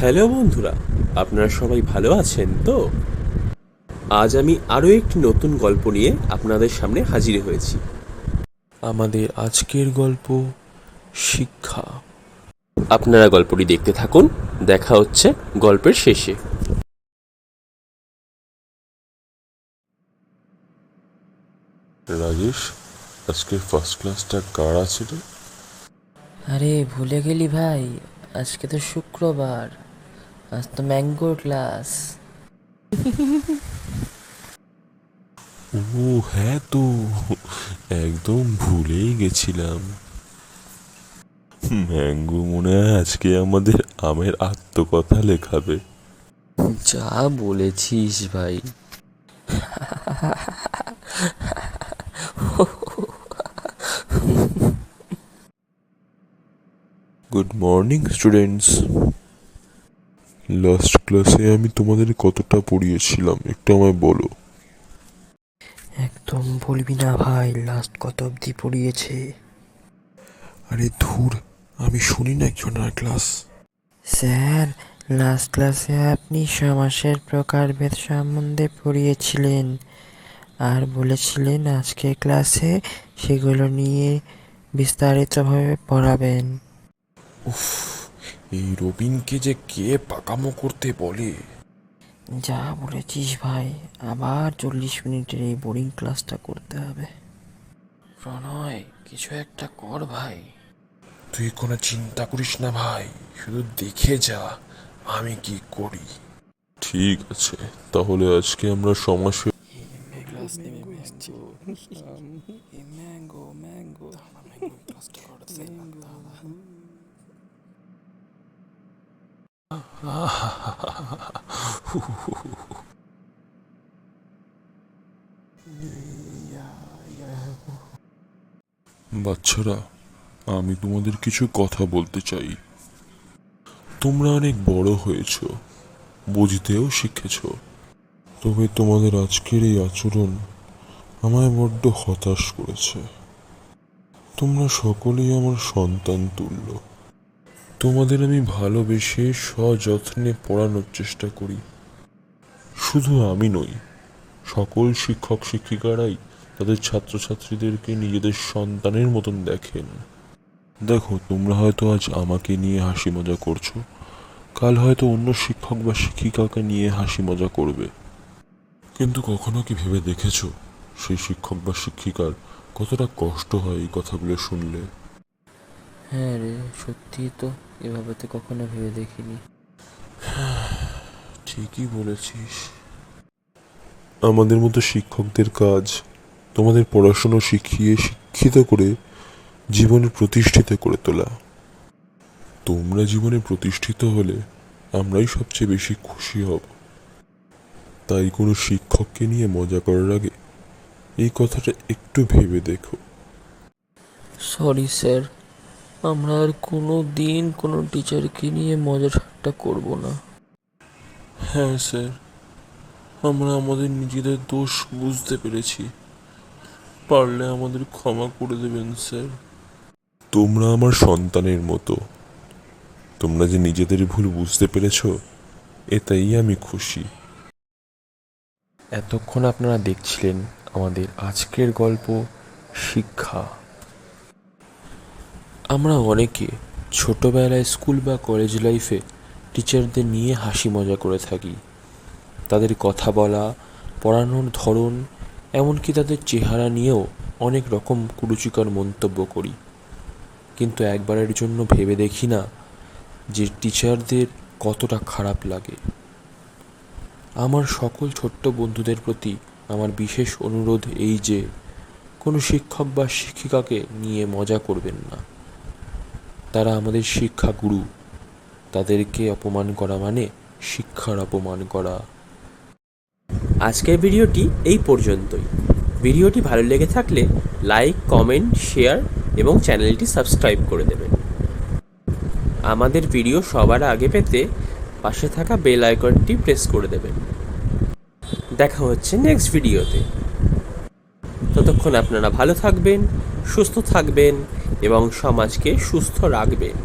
Hello বন্ধুরা আপনারা সবাই ভালো আছেন তো? আজ আমি আরও একটি নতুন গল্প নিয়ে আপনাদের সামনে হাজির হয়েছি। আমাদের আজকের গল্প শিক্ষা। আপনারা গল্পটি দেখতে থাকুন দেখা হচ্ছে গল্পের শেষে। রাজেশ আজকে ফার্স্ট ক্লাসটা কার আছে রে? আরে ভুলে গেলি ভাই আজকে তো শুক্রবার। আজ তো ম্যাঙ্গোর ক্লাস ও হ্যাঁ তো। একদম ভুলেই গেছিলাম। ম্যাঙ্গো মনে হয় আজকে আমাদের আমের আত্মকথা লেখাবে। যা বলেছিস ভাই। গুড মর্নিং স্টুডেন্টস লাস্ট ক্লাসে আমি তোমাদের কতটা পড়িয়েছিলাম একটু আমায় বলো। একদম বলবি না ভাই লাস্ট কত অবধি পড়িয়েছে? আরে ধুর আমি শুনি না একজনের ক্লাস স্যার লাস্ট ক্লাসে আপনি সমাসের প্রকারভেদ সম্বন্ধে পড়িয়েছিলেন আর বলেছিলেন আজকে ক্লাসে সেগুলো নিয়ে বিস্তারিতভাবে পড়াবেন। উফ এই রবিনকে যে কে পাকামো করতে বলে? যা বলেছিস ভাই আবার চল্লিশ মিনিটের এই বোরিং ক্লাসটা করতে হবে। প্রণয় কিছু একটা কর ভাই। তুই কোনো চিন্তা করিস না ভাই শুধু দেখে যা আমি কি করি। ঠিক আছে তাহলে আজকে আমরা সমাসে বাচ্চারা, আমি তোমাদের কিছু কথা বলতে চাই। তোমরা অনেক বড় হয়েছ, বুঝতেও শিখেছ। তবে তোমাদের আজকের এই আচরণ আমায় বড্ড হতাশ করেছে। তোমরা সকলেই আমার সন্তান তুল্য। তোমাদের আমি ভালোবেসে সযত্নে পড়ানোর চেষ্টা করি। শুধু আমি নই, সকল শিক্ষক শিক্ষিকারাই তাদের ছাত্রছাত্রীদেরকে নিজেদের সন্তানের মতন দেখেন। দেখো, তোমরা হয়তো আজ আমাকে নিয়ে হাসি মজা করছ, কাল হয়তো অন্য শিক্ষক বা শিক্ষিকাকে নিয়ে হাসি মজা করবে। কিন্তু কখনো কি ভেবে দেখেছ, সেই শিক্ষক বা শিক্ষিকার কতটা কষ্ট হয় এই কথাগুলো শুনলে? হ্যাঁ রে সত্যি তো এভাবে তো কখনো ভেবে দেখিনি। ঠিকই বলেছিস। আমাদের মতো শিক্ষকদের কাজ তোমাদের পড়াশুনো শিখিয়ে শিক্ষিত করে জীবনে প্রতিষ্ঠিত করে তোলা। তোমরা জীবনে প্রতিষ্ঠিত হলে আমরাই সবচেয়ে বেশি খুশি হব। তাই কোনো শিক্ষককে নিয়ে মজা করার আগে এই কথাটা একটু ভেবে দেখো। সরি স্যার আমরা আর কোনো দিন কোনো টিচারকে নিয়ে মজা ঠাট্টা করব না। হ্যাঁ স্যার। আমরা আমাদের নিজেদের দোষ বুঝতে পেরেছি। পারলে আমাদের ক্ষমা করে দেবেন স্যার। তোমরা আমার সন্তানের মতো। তোমরা যে নিজেদের ভুল বুঝতে পেরেছ এটাই আমি খুশি। এতক্ষণ আপনারা দেখছিলেন আমাদের আজকের গল্প শিক্ষা। আমরা অনেকে ছোটবেলায় স্কুল বা কলেজ লাইফে টিচারদের নিয়ে হাসি মজা করে থাকি। তাদের কথা বলা, পড়ানোর ধরন, এমনকি তাদের চেহারা নিয়েও অনেক রকম কুরুচিকর মন্তব্য করি। কিন্তু একবারের জন্য ভেবে দেখি না যে টিচারদের কতটা খারাপ লাগে। আমার সকল ছোট্ট বন্ধুদের প্রতি আমার বিশেষ অনুরোধ এই যে, কোনো শিক্ষক বা শিক্ষিকাকে নিয়ে মজা করবেন না। তারা আমাদের শিক্ষাগুরু। তাদেরকে অপমান করা মানে শিক্ষার অপমান করা। আজকের ভিডিওটি এই পর্যন্তই। ভিডিওটি ভালো লেগে থাকলে লাইক, কমেন্ট, শেয়ার এবং চ্যানেলটি সাবস্ক্রাইব করে দেবেন। আমাদের ভিডিও সবার আগে পেতে পাশে থাকা বেল আইকনটি প্রেস করে দেবেন। দেখা হচ্ছে নেক্সট ভিডিওতে। ততক্ষণ আপনারা ভালো থাকবেন সুস্থ থাকবেন এবং সমাজকে সুস্থ রাখবেন।